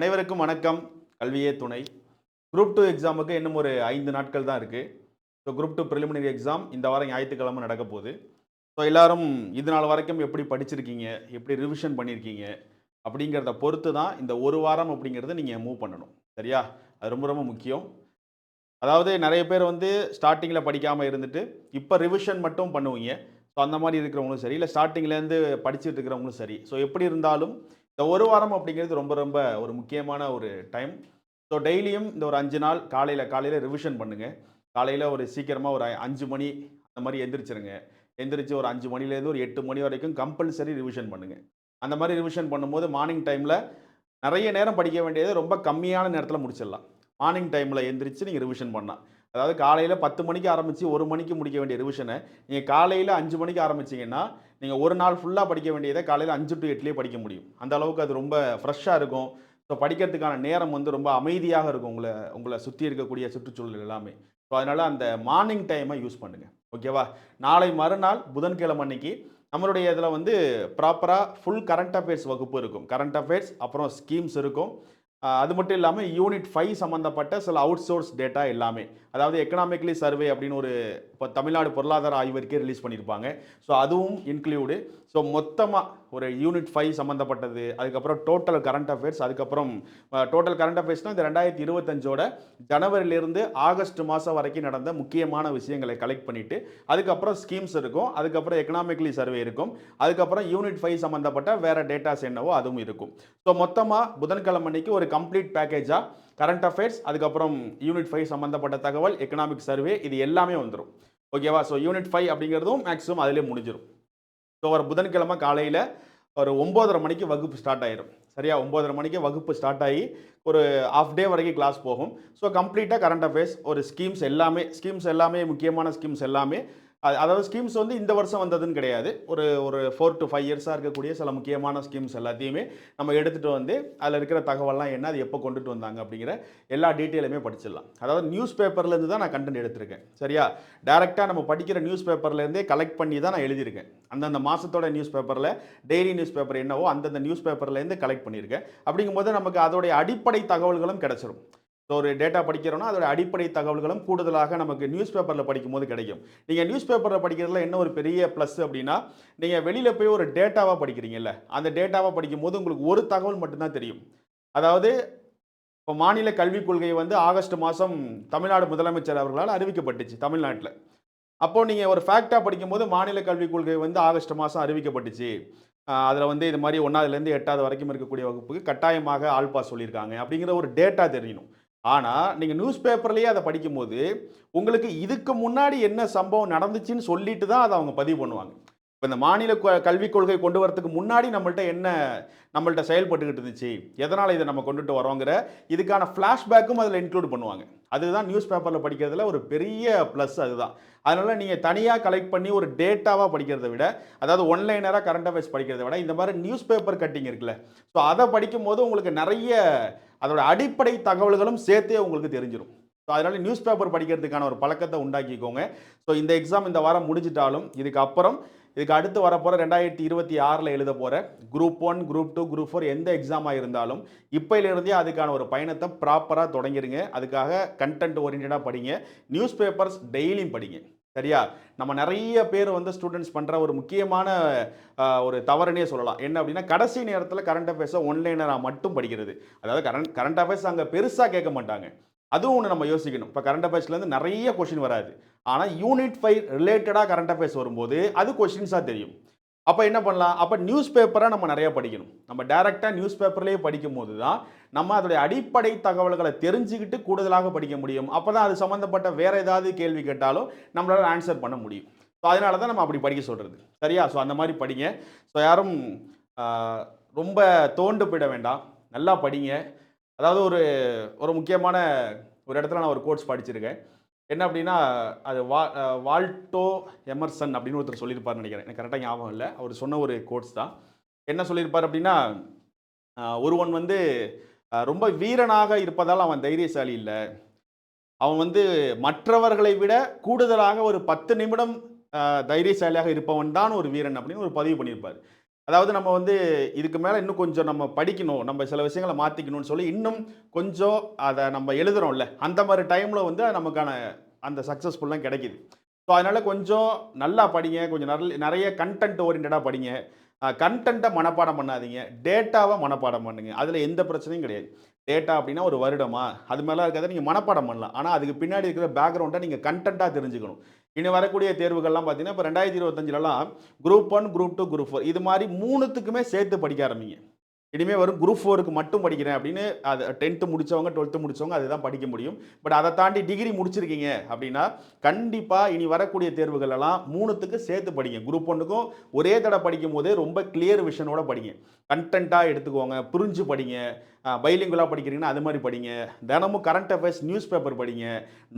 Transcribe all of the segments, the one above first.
அனைவருக்கும் வணக்கம். கல்வியே துணை. குரூப் டூ எக்ஸாமுக்கு இன்னும் ஒரு ஐந்து நாட்கள் தான் இருக்குது so group two preliminary exam இந்த வாரம் ஞாயிற்றுக்கிழமை நடக்க போகுது. ஸோ எல்லாரும் இது நாள் வரைக்கும் எப்படி படிச்சிருக்கீங்க? எப்படி ரிவிஷன் பண்ணியிருக்கீங்க அப்படிங்கிறத பொறுத்து தான் இந்த ஒரு வாரம் அப்படிங்கிறத நீங்கள் மூவ் பண்ணணும். சரியா? அது ரொம்ப ரொம்ப முக்கியம். அதாவது நிறைய பேர் வந்து ஸ்டார்டிங்கில் படிக்காமல் இருந்துட்டு இப்போ ரிவிஷன் மட்டும் பண்ணுவீங்க. ஸோ அந்த மாதிரி இருக்கிறவங்களும் சரி இல்லை ஸ்டார்டிங்லேருந்து படிச்சுட்டு இருக்கிறவங்களும் சரி. ஸோ எப்படி இருந்தாலும் இந்த ஒரு வாரம் அப்படிங்கிறது ரொம்ப ரொம்ப ஒரு முக்கியமான ஒரு டைம். ஸோ டெய்லியும் இந்த ஒரு அஞ்சு நாள் காலையில் காலையில் ரிவிஷன் பண்ணுங்கள் காலையில் ஒரு சீக்கிரமாக ஒரு அஞ்சு மணி அந்த மாதிரி எந்திரிச்சிருங்க. எந்திரிச்சு ஒரு அஞ்சு மணிலேருந்து ஒரு எட்டு மணி வரைக்கும் கம்பல்சரி ரிவிஷன் பண்ணுங்கள் அந்த மாதிரி ரிவிஷன் பண்ணும்போது மார்னிங் டைமில் நிறைய நேரம் படிக்க வேண்டியது ரொம்ப கம்மியான நேரத்தில் முடிச்சிடலாம். மார்னிங் டைமில் எந்திரிச்சு நீங்கள் ரிவிஷன் பண்ணலாம். அதாவது காலையில் பத்து மணிக்கு ஆரம்பித்து ஒரு மணிக்கு முடிக்க வேண்டிய ரிவிஷனை நீங்கள் காலையில் அஞ்சு மணிக்கு ஆரம்பிச்சிங்கன்னா நீங்கள் ஒரு நாள் ஃபுல்லாக படிக்க வேண்டியதை காலையில் அஞ்சு டு எட்டுலேயே படிக்க முடியும். அந்த அளவுக்கு அது ரொம்ப ஃப்ரெஷ்ஷாக இருக்கும். ஸோ படிக்கிறதுக்கான நேரம் வந்து ரொம்ப அமைதியாக இருக்கும் உங்களை உங்களை சுற்றி இருக்கக்கூடிய சுற்றுச்சூழல் எல்லாமே. ஸோ அதனால் அந்த மார்னிங் டைமை யூஸ் பண்ணுங்கள் ஓகேவா நாளை மறுநாள் புதன்கிழமை அன்னைக்கு நம்மளுடைய இதில் வந்து ப்ராப்பராக ஃபுல் கரண்ட் அஃபேர்ஸ் வகுப்பு இருக்கும். கரண்ட் அஃபேர்ஸ் அப்புறம் ஸ்கீம்ஸ் இருக்கும். அது மட்டும் இல்லாமல் யூனிட் ஃபைவ் சம்மந்தப்பட்ட சில அவுட் சோர்ஸ் டேட்டா எல்லாமே. அதாவது எக்கனாமிக்கலி சர்வே அப்படின்னு ஒரு இப்போ தமிழ்நாடு பொருளாதார ஆய்வறிக்கை ரிலீஸ் பண்ணியிருப்பாங்க ஸோ அதுவும் இன்க்ளூடு ஸோ மொத்தமாக ஒரு யூனிட் ஃபைவ் சம்மந்தப்பட்டது அதுக்கப்புறம் டோட்டல் கரண்ட் அஃபேர்ஸ் அதுக்கப்புறம் டோட்டல் கரண்ட் அஃபேர்ஸ்னால் இந்த ரெண்டாயிரத்தி இருபத்தஞ்சோட ஜனவரியிலேருந்து ஆகஸ்ட் மாதம் வரைக்கும் நடந்த முக்கியமான விஷயங்களை கலெக்ட் பண்ணிவிட்டு அதுக்கப்புறம் ஸ்கீம்ஸ் இருக்கும். அதுக்கப்புறம் எக்கனாமிக்கலி சர்வே இருக்கும். அதுக்கப்புறம் யூனிட் ஃபைவ் சம்மந்தப்பட்ட வேறு டேட்டாஸ் என்னவோ அதுவும் இருக்கும். ஸோ மொத்தமாக புதன்கிழமை அன்னைக்கு ஒரு கம்ப்ளீட் பேக்கேஜாக கரண்ட் அஃபேர்ஸ் அதுக்கப்புறம் யூனிட் ஃபைவ் சம்மந்தப்பட்ட தகவல் எக்கனாமிக் சர்வே இது எல்லாமே வந்துடும் ஓகேவா ஸோ யூனிட் ஃபைவ் அப்படிங்கிறதும் மேக்ஸிமம் அதிலே முடிஞ்சிடும் ஸோ வர புதன்கிழமை காலையில் ஒரு ஒம்போதரை மணிக்கு வகுப்பு ஸ்டார்ட் ஆயிரும். சரியா? ஒம்போதரை மணிக்கு வகுப்பு ஸ்டார்ட் ஆகி ஒரு ஆஃப் டே வரைக்கும் கிளாஸ் போகும். ஸோ கம்ப்ளீட்டாக கரண்ட் அஃபேர்ஸ் ஒரு ஸ்கீம்ஸ் எல்லாமே ஸ்கீம்ஸ் எல்லாமே முக்கியமான ஸ்கீம்ஸ் எல்லாமே அதாவது ஸ்கீம்ஸ் வந்து இந்த வருஷம் வந்ததுன்னு கிடையாது. ஒரு ஒரு ஃபோர் டு ஃபைவ் இயர்ஸாக இருக்கக்கூடிய சில முக்கியமான ஸ்கீம்ஸ் எல்லாத்தையுமே நம்ம எடுத்துகிட்டு வந்து அதில் இருக்கிற தகவல்லாம் என்ன அது எப்போ கொண்டுட்டு வந்தாங்க அப்படிங்கிற எல்லா டீட்டெயிலுமே படிச்சிடலாம். அதாவது நியூஸ் பேப்பர்லேருந்து தான் நான் கண்டென்ட் எடுத்திருக்கேன். சரியா? டேரெக்டாக நம்ம படிக்கிற நியூஸ் பேப்பர்லேருந்தே கலெக்ட் பண்ணி தான் நான் எழுதியிருக்கேன். அந்தந்த மாதத்தோட நியூஸ் பேப்பரில் டெய்லி நியூஸ் பேப்பர் என்னவோ அந்தந்த நியூஸ் பேப்பர்லேருந்து கலெக்ட் பண்ணியிருக்கேன். அப்படிங்கும்போது நமக்கு அதோடைய அடிப்படை தகவல்களும் கிடச்சிரும். ஸோ ஒரு டேட்டா படிக்கிறோன்னா அதோட அடிப்படை தகவல்களும் கூடுதலாக நமக்கு நியூஸ் பேப்பரில் படிக்கும்போது கிடைக்கும். நீங்கள் நியூஸ் பேப்பரில் படிக்கிறதுல என்ன ஒரு பெரிய ப்ளஸ் அப்படின்னா நீங்கள் வெளியில் போய் ஒரு டேட்டாவாக படிக்கிறீங்கல்ல அந்த டேட்டாவாக படிக்கும்போது உங்களுக்கு ஒரு தகவல் மட்டும்தான் தெரியும். அதாவது இப்போ மாநில கல்விக் கொள்கை வந்து ஆகஸ்ட் மாதம் தமிழ்நாடு முதலமைச்சர் அவர்களால் அறிவிக்கப்பட்டுச்சு தமிழ்நாட்டில். அப்போது நீங்கள் ஒரு ஃபேக்டாக படிக்கும்போது மாநில கல்விக் கொள்கை வந்து ஆகஸ்ட் மாதம் அறிவிக்கப்பட்டுச்சு. அதில் வந்து இது மாதிரி ஒன்றாவதுலேருந்து எட்டாவது வரைக்கும் இருக்கக்கூடிய வகுப்புக்கு கட்டாயமாக ஆல்பா சொல்லியிருக்காங்க அப்படிங்கிற ஒரு டேட்டா தெரியணும் ஆனால் நீங்கள் நியூஸ் பேப்பர்லேயே அதை படிக்கும்போது உங்களுக்கு இதுக்கு முன்னாடி என்ன சம்பவம் நடந்துச்சுன்னு சொல்லிட்டு தான் அதை அவங்க பதிவு பண்ணுவாங்க. இப்போ இந்த மாநில கல்விக் கொள்கை கொண்டு வரதுக்கு முன்னாடி நம்மள்ட்ட என்ன நம்மள்ட்ட செயல்பட்டுக்கிட்டு இருந்துச்சு எதனால் இதை நம்ம கொண்டுட்டு வரோங்கிற இதுக்கான ஃப்ளாஷ்பேக்கும் அதில் இன்க்ளூட் பண்ணுவாங்க. அதுதான் நியூஸ் பேப்பரில் படிக்கிறதுல ஒரு பெரிய ப்ளஸ் அதுதான். அதனால் நீங்கள் தனியாக கலெக்ட் பண்ணி ஒரு டேட்டாவாக படிக்கிறத விட அதாவது ஒன்லைனராக கரண்ட் அஃபேர்ஸ் படிக்கிறத விட இந்த மாதிரி நியூஸ் பேப்பர் கட்டிங் இருக்குல்ல ஸோ அதை படிக்கும்போது உங்களுக்கு நிறைய அதோட அடிப்படை தகவல்களும் சேர்த்தே உங்களுக்கு தெரிஞ்சிடும் ஸோ அதனால் நியூஸ் பேப்பர் படிக்கிறதுக்கான ஒரு பழக்கத்தை உண்டாக்கிக்கோங்க. ஸோ இந்த எக்ஸாம் இந்த வாரம் முடிஞ்சிட்டாலும் இதுக்கு அப்புறம் இதுக்கு அடுத்து வரப்போகிற ரெண்டாயிரத்தி இருபத்தி ஆறில் எழுத போகிற group one group two group four எந்த எக்ஸாமாக இருந்தாலும் இப்போயிலிருந்தே அதுக்கான ஒரு பயணத்தை ப்ராப்பராக தொடங்கிடுங்க அதுக்காக கண்டென்ட் ஓரியன்டாக படிங்க. நியூஸ் பேப்பர்ஸ் டெய்லியும் படிங்க. சரியா? நம்ம நிறைய பேர் வந்து ஸ்டூடெண்ட்ஸ் பண்ணுற ஒரு முக்கியமான ஒரு தவறுனே சொல்லலாம். என்ன அப்படின்னா கடைசி நேரத்தில் கரண்ட் அஃபேர்ஸை ஒன்லைனராக மட்டும் படிக்கிறது. அதாவது கரண்ட் கரண்ட் அஃபேர்ஸ் அங்கே பெருசாக கேட்க மாட்டாங்க. அதுவும் ஒன்று நம்ம யோசிக்கணும். இப்போ கரண்ட் அஃபேர்ஸ்லேருந்து நிறைய கொஷின் வராது. ஆனால் யூனிட் ஃபைவ் ரிலேட்டடாக கரண்ட் அஃபேர்ஸ் வரும்போது அது கொஷின்ஸாக தெரியும். அப்போ என்ன பண்ணலாம்? அப்போ நியூஸ் பேப்பராக நம்ம நிறைய படிக்கணும். நம்ம டேரெக்டாக நியூஸ் பேப்பர்லேயே படிக்கும் போது தான் நம்ம அதோடைய அடிப்படை தகவல்களை தெரிஞ்சுக்கிட்டு கூடுதலாக படிக்க முடியும். அப்போ தான் அது சம்மந்தப்பட்ட வேறு ஏதாவது கேள்வி கேட்டாலும் நம்மளால் ஆன்சர் பண்ண முடியும். ஸோ அதனால தான் நம்ம அப்படி படிக்க சொல்கிறது சரியா? ஸோ அந்த மாதிரி படிங்க. ஸோ யாரும் ரொம்ப தோண்டு போயிட வேண்டாம். நல்லா படிங்க. அதாவது ஒரு ஒரு முக்கியமான ஒரு இடத்துல நான் ஒரு கோட்ஸ் படிச்சிருக்கேன். என்ன அப்படின்னா அது வா வால்டோ எமர்சன் அப்படின்னு ஒருத்தர் சொல்லியிருப்பார் நினைக்கிறேன். எனக்கு கரெக்டாக ஞாபகம் இல்லை. அவர் சொன்ன ஒரு கோட்ஸ் தான். என்ன சொல்லியிருப்பார் அப்படின்னா ஒருவன் வந்து ரொம்ப வீரனாக இருப்பதால் அவன் தைரியசாலி இல்லை. அவன் வந்து மற்றவர்களை விட கூடுதலாக ஒரு பத்து நிமிடம் தைரியசாலியாக இருப்பவன் தான் ஒரு வீரன் அப்படின்னு ஒரு பதிவு பண்ணியிருப்பார். அதாவது நம்ம வந்து இதுக்கு மேலே இன்னும் கொஞ்சம் நம்ம படிக்கணும் நம்ம சில விஷயங்களை மாற்றிக்கணும்னு சொல்லி இன்னும் கொஞ்சம் அதை நம்ம எழுதுறோம்ல அந்த மாதிரி டைமில் வந்து நமக்கான அந்த சக்ஸஸ்ஃபுல்லாம் கிடைக்கிது. ஸோ அதனால் கொஞ்சம் நல்லா படிங்க கொஞ்சம் நல்ல நிறைய கண்டென்ட் ஓரியன்டாக படிங்க. கண்டென்ட்டை மனப்பாடம் பண்ணாதீங்க. டேட்டாவை மனப்பாடம் பண்ணுங்க. அதில் எந்த பிரச்சனையும் கிடையாது. டேட்டா அப்படின்னா ஒரு வருடமா? அது மாதிரிலாம் இருக்காத நீங்கள் மனப்பாடம் பண்ணலாம். ஆனால் அதுக்கு பின்னாடி இருக்கிற பேக்ரவுண்டை நீங்கள் கண்டென்ட்டாக தெரிஞ்சுக்கணும். இனி வரக்கூடிய தேர்வுகள்லாம் பார்த்தீங்கன்னா இப்போ ரெண்டாயிரத்தி இருபத்தஞ்சிலலாம் group one group two group four இது மாதிரி மூணுத்துக்குமே சேர்த்து படிக்க ஆரம்பிங்க. இனிமேல் வரும் குரூப் ஃபோருக்கு மட்டும் படிக்கிறேன் அப்படின்னு அது டென்த்து முடிச்சவங்க டுவெல்த்து முடித்தவங்க அதுதான் படிக்க முடியும். பட் அதை தாண்டி டிகிரி முடிச்சிருக்கீங்க அப்படின்னா கண்டிப்பாக இனி வரக்கூடிய தேர்வுகளெல்லாம் மூணுத்துக்கு சேர்த்து படிங்க. குரூப் ஒன்றுக்கும் ஒரே தடவை படிக்கும் போதே ரொம்ப கிளியர் விஷனோட படிங்க. கண்டென்ட்டாக எடுத்துக்கோங்க புரிஞ்சு படிங்க. பைலிங்குலாக படிக்கிறீங்கன்னா அது மாதிரி படிங்க. தினமும் கரண்ட் அஃபேர்ஸ் நியூஸ் பேப்பர் படிங்க.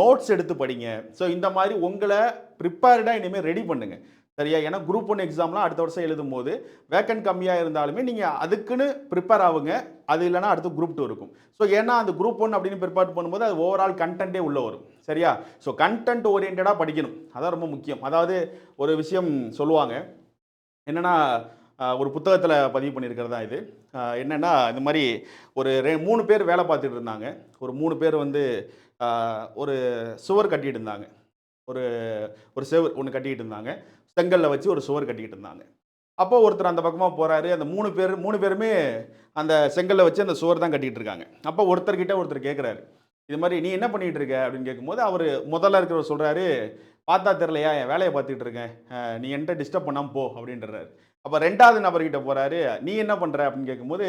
நோட்ஸ் எடுத்து படிங்க. ஸோ இந்த மாதிரி உங்களை ப்ரிப்பேர்டாக இனிமேல் ரெடி பண்ணுங்கள் சரியா? ஏன்னா குரூப் ஒன் எக்ஸாம்லாம் அடுத்த வருஷம் எழுதும் போது வேக்கன்ட் கம்மியாக இருந்தாலுமே நீங்கள் அதுக்குன்னு ப்ரிப்பேர் ஆகுங்க அது இல்லைனா அடுத்து குரூப் டூ இருக்கும். ஸோ ஏன்னா அந்த குரூப் ஒன் அப்படின்னு ப்ரிப்பேர் பண்ணும்போது அது ஓவரால் கண்டென்ட்டே உள்ளே வரும். சரியா? ஸோ கண்டென்ட் ஓரியன்டாக படிக்கணும். அதான் ரொம்ப முக்கியம். அதாவது ஒரு விஷயம் சொல்லுவாங்க. என்னென்னா ஒரு புத்தகத்தில் பதிவு பண்ணியிருக்கிறது தான் இது என்னென்னா இந்த மாதிரி ஒரு ரெ மூணு பேர் வேலை பார்த்துட்டு இருந்தாங்க. ஒரு மூணு பேர் வந்து ஒரு சுவர் கட்டிகிட்டு இருந்தாங்க. ஒரு ஒரு செவர் ஒன்று கட்டிக்கிட்டு இருந்தாங்க. செங்கல்ல வச்சு ஒரு சுவர் கட்டிக்கிட்டு இருந்தாங்க. அப்போ ஒருத்தர் அந்த பக்கமாக போகிறாரு அந்த மூணு பேர் மூணு பேருமே அந்த செங்கல்ல வச்சு அந்த சுவர் தான் கட்டிகிட்டு இருக்காங்க. அப்போ ஒருத்தர்கிட்ட ஒருத்தர் கேட்குறாரு இது மாதிரி நீ என்ன பண்ணிட்டு இருக்க? அப்படின்னு கேட்கும்போது அவர் முதல்ல இருக்கிறவர் சொல்கிறாரு பார்த்தா தெரிலையா என் வேலையை பார்த்துட்டு இருக்கேன். நீ என்கிட்ட டிஸ்டர்ப் பண்ணாமல் போ. அப்படின்றாரு. அப்போ ரெண்டாவது நபர்கிட்ட போகிறாரு நீ என்ன பண்ணுற அப்படின்னு கேட்கும்போது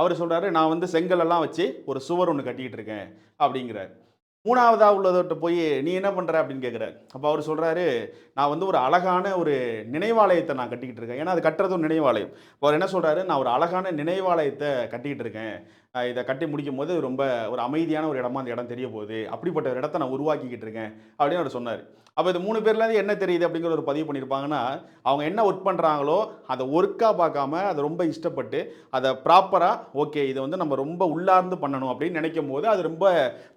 அவர் சொல்கிறாரு நான் வந்து செங்கலெல்லாம் வச்சு ஒரு சுவர் ஒன்று கட்டிக்கிட்டு இருக்கேன். அப்படிங்கிறார். மூணாவதாக உள்ளவர்கிட்ட போய் நீ என்ன பண்ணுற அப்படின்னு கேட்குறாரு அப்போ அவர் சொல்கிறாரு நான் வந்து ஒரு அழகான ஒரு நினைவாலயத்தை நான் கட்டிக்கிட்டு இருக்கேன். ஏன்னா அது கட்டுறது ஒரு நினைவாலயம். அவர் என்ன சொல்கிறாரு நான் ஒரு அழகான நினைவாலயத்தை கட்டிக்கிட்டு இருக்கேன். இதை கட்டி முடிக்கும் போது ரொம்ப ஒரு அமைதியான ஒரு இடமா அந்த இடம் தெரிய போகுது. அப்படிப்பட்ட ஒரு இடத்த நான் உருவாக்கிக்கிட்டு இருக்கேன் அப்படின்னு அவர் சொன்னார். அப்போ இது மூணு பேர்லேருந்து என்ன தெரியுது அப்படிங்கிற ஒரு பதிவு பண்ணியிருப்பாங்கன்னா அவங்க என்ன ஒர்க் பண்ணுறாங்களோ அதை ஒர்க்காக பார்க்காம அதை ரொம்ப இஷ்டப்பட்டு அதை ப்ராப்பராக ஓகே இதை வந்து நம்ம ரொம்ப உள்ளார்ந்து பண்ணணும் அப்படின்னு நினைக்கும் போது அது ரொம்ப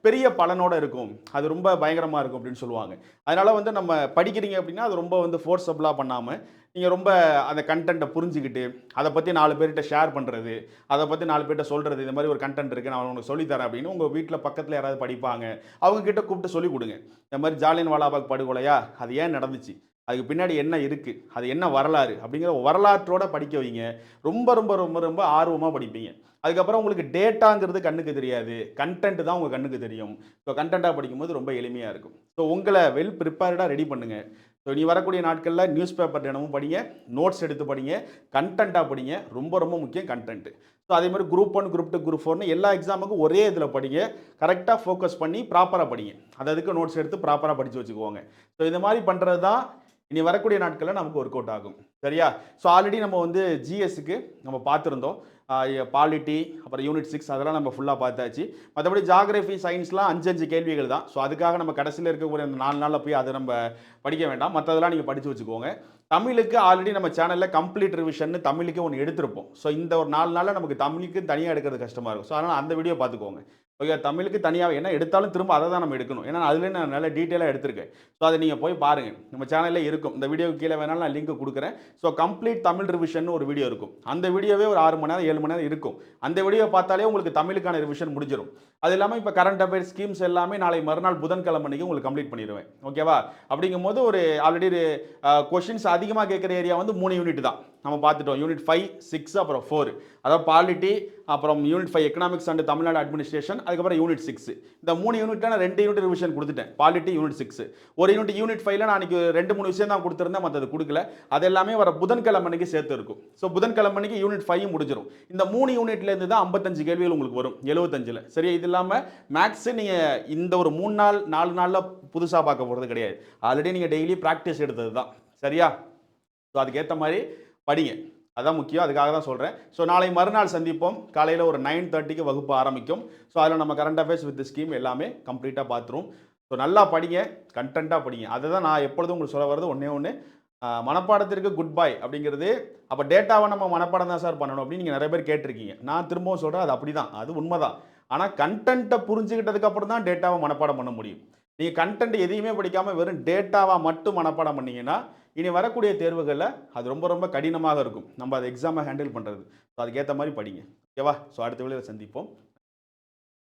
பெரிய பலனோடு இருக்கும். அது ரொம்ப பயங்கரமாக இருக்கும் அப்படின்னு சொல்லுவாங்க. அதனால் வந்து நம்ம படிக்கிறீங்க அப்படின்னா அது ரொம்ப வந்து ஃபோர்ஸபிளாக பண்ணாமல் நீங்கள் ரொம்ப அந்த கண்டென்ட்டை புரிஞ்சுக்கிட்டு அதை பற்றி நாலு பேர்கிட்ட ஷேர் பண்ணுறது அதை பற்றி நாலு பேர்கிட்ட சொல்கிறது இந்த மாதிரி ஒரு கண்டென்ட் இருக்குது நான் உங்களுக்கு சொல்லித்தரேன் அப்படின்னு உங்கள் வீட்டில் பக்கத்தில் யாராவது படிப்பாங்க அவங்கக்கிட்ட கூப்பிட்டு சொல்லிக் கொடுங்க. இந்த மாதிரி ஜாலியன் வாலாபாக் படுகொலையா? அது ஏன் நடந்துச்சு? அதுக்கு பின்னாடி என்ன இருக்குது அது என்ன வரலாறு? அப்படிங்கிற வரலாற்றோட படிக்க வைங்க. ரொம்ப ரொம்ப ரொம்ப ரொம்ப ஆர்வமாக படிப்பீங்க. அதுக்கப்புறம் உங்களுக்கு டேட்டாங்கிறது கண்ணுக்கு தெரியாது. கண்டென்ட் தான் உங்கள் கண்ணுக்கு தெரியும். ஸோ கண்டென்ட்டாக படிக்கும்போது ரொம்ப எளிமையாக இருக்கும். ஸோ உங்களை வெல் ப்ரிப்பேர்டாக ரெடி பண்ணுங்கள் ஸோ நீ வரக்கூடிய நாட்களில் நியூஸ் பேப்பர் தினமும் படிங்க நோட்ஸ் எடுத்து படிங்க கண்டென்ட்டாக படிங்க. ரொம்ப ரொம்ப முக்கியம் கண்டென்ட் ஸோ அதே மாதிரி group one group two group ஃபோர்னு எல்லா எக்ஸாமுக்கும் ஒரே இதில் படிங்க. கரெக்டாக ஃபோக்கஸ் பண்ணி ப்ராப்பராக படிங்க. அது அதுக்கு நோட்ஸ் எடுத்து ப்ராப்பராக படித்து வச்சுக்கோங்க. ஸோ இந்த மாதிரி பண்ணுறது தான் இனி வரக்கூடிய நாட்களில் நமக்கு ஒர்க் அவுட் ஆகும். சரியா? ஸோ ஆல்ரெடி நம்ம வந்து ஜிஎஸ்க்கு நம்ம பார்த்துருந்தோம். பாலிட்டி அப்புறம் யூனிட் சிக்ஸ் அதெல்லாம் நம்ம ஃபுல்லாக பார்த்தாச்சு. மற்றபடி ஜாகிரஃபி சயின்ஸ்லாம் அஞ்சு அஞ்சு கேள்விகள் தான். ஸோ அதுக்காக நம்ம கடைசியில் இருக்கக்கூடிய அந்த நாலு நாளில் போய் அதை நம்ம படிக்க வேண்டாம். மற்றதெல்லாம் நீங்கள் படித்து வச்சுக்கோங்க. தமிழுக்கு ஆல்ரெடி நம்ம சேனலில் கம்ப்ளீட் ரிவிஷன் தமிழுக்கு ஒன்று எடுத்திருப்போம். ஸோ இந்த ஒரு நாலு நாளில் நமக்கு தமிழுக்கு தனியாக எடுக்கிறது கஷ்டமாக இருக்கும். ஸோ அதனால் அந்த வீடியோ பார்த்துக்கோங்க. ஓகே தமிழுக்கு தனியாக என்ன எடுத்தாலும் திரும்ப அதை தான் நம்ம எடுக்கணும். ஏன்னா அதுலேயே நான் நல்ல டீட்டெயிலாக எடுத்திருக்கேன். ஸோ அதை நீங்கள் போய் பாருங்கள் நம்ம சேனலில் இருக்கும். இந்த வீடியோக்கு கீழே வேணாலும் நான் லிங்க் கொடுக்குறேன். ஸோ கம்ப்ளீட் தமிழ் ரிவிஷன் ஒரு வீடியோ இருக்கும். அந்த வீடியோவே ஒரு ஆறு மணி நேரம் ஏழு மணி நேரம் இருக்கும். அந்த வீடியோ பார்த்தாலே உங்களுக்கு தமிழுக்கான ரிவிஷன் முடிஞ்சிடும் அது இல்லாமல் இப்போ கரண்ட் அஃபேர்ஸ் ஸ்கீம்ஸ் எல்லாமே நாளை மறுநாள் புதன்கிழமை அன்னைக்கு உங்களுக்கு கம்ப்ளீட் பண்ணிடுவேன். ஓகேவா அப்படிங்கும்போது ஒரு ஆல்ரெடி கொஷின்ஸ் அதிகமாக கேட்குற ஏரியா வந்து மூணு யூனிட் தான். நம்ம பார்த்துட்டோம். யூனிட் ஃபைவ் சிக்ஸ் அப்புறம் ஃபோர் அதாவது பாலிட்டி அப்புறம் unit five economics and Tamil Nadu administration அதுக்கப்புறம் யூனிட் சிக்ஸ் இந்த மூணு யூனிட்ல நான் ரெண்டு யூனிட் ரிவிஷன் கொடுத்துட்டேன். பாலிட்டி யூனிட் சிக்ஸ் ஒரு யூனிட் யூனிட் ஃபைவ்ல நான் அன்னைக்கு ரெண்டு மூணு விஷயம் தான் கொடுத்துருந்தேன். மற்றது கொடுக்கல. அது எல்லாமே வர புதன்கிழமை அன்னைக்கு சேர்த்து இருக்கும். ஸோ புதன்கிழமை அன்னைக்கு யூனிட் ஃபைவ் முடிஞ்சிடும் இந்த மூணு யூனிட்லேருந்து தான் ஐம்பத்தஞ்சு கேள்விகள் உங்களுக்கு வரும். எழுபத்தஞ்சில் சரி இது இல்லாமல் மேக்ஸு நீங்கள் இந்த ஒரு மூணு நாள் நாலு நாளில் புதுசாக பார்க்க போகிறது கிடையாது. ஆல்ரெடி நீங்கள் டெய்லி ப்ராக்டிஸ் எடுத்தது தான் சரியா? ஸோ அதுக்கேற்ற மாதிரி படிங்க. அதான் முக்கியம். அதுக்காக தான் சொல்கிறேன் ஸோ நாளை மறுநாள் சந்திப்போம். காலையில் ஒரு நைன் தேர்ட்டிக்கு வகுப்பு ஆரம்பிக்கும். ஸோ அதில் நம்ம கரண்ட் அஃபேர்ஸ் வித் ஸ்கீம் எல்லாமே கம்ப்ளீட்டாக பார்த்துருவோம் ஸோ நல்லா படிங்க. கண்டென்ட்டாக படிங்க. அதை தான் நான் எப்பொழுதும் உங்களுக்கு சொல்ல வர்றது ஒன்றே ஒன்று மனப்பாடத்திற்கு குட் பை அப்படிங்கிறது. அப்போ டேட்டாவை நம்ம மனப்பாடம் தான் சார் பண்ணணும் அப்படின்னு நீங்கள் நிறைய பேர் கேட்டிருக்கீங்க. நான் திரும்பவும் சொல்கிறேன் அது அப்படி தான் அது உண்மைதான். ஆனால் கண்டென்ட்டை புரிஞ்சுக்கிட்டதுக்கப்புறம் தான் டேட்டாவை மனப்பாடம் பண்ண முடியும். நீங்கள் கண்டென்ட் எதையுமே படிக்காமல் வெறும் டேட்டாவாக மட்டும் மனப்பாடம் பண்ணீங்கன்னா இனி வரக்கூடிய தேர்வுகளில் அது ரொம்ப ரொம்ப கடினமாக இருக்கும். நம்ம அதை எக்ஸாமை ஹேண்டில் பண்ணுறது ஸோ அதுக்கேற்ற மாதிரி படிங்க. ஓகேவா ஸோ அடுத்த வேளையில் சந்திப்போம்.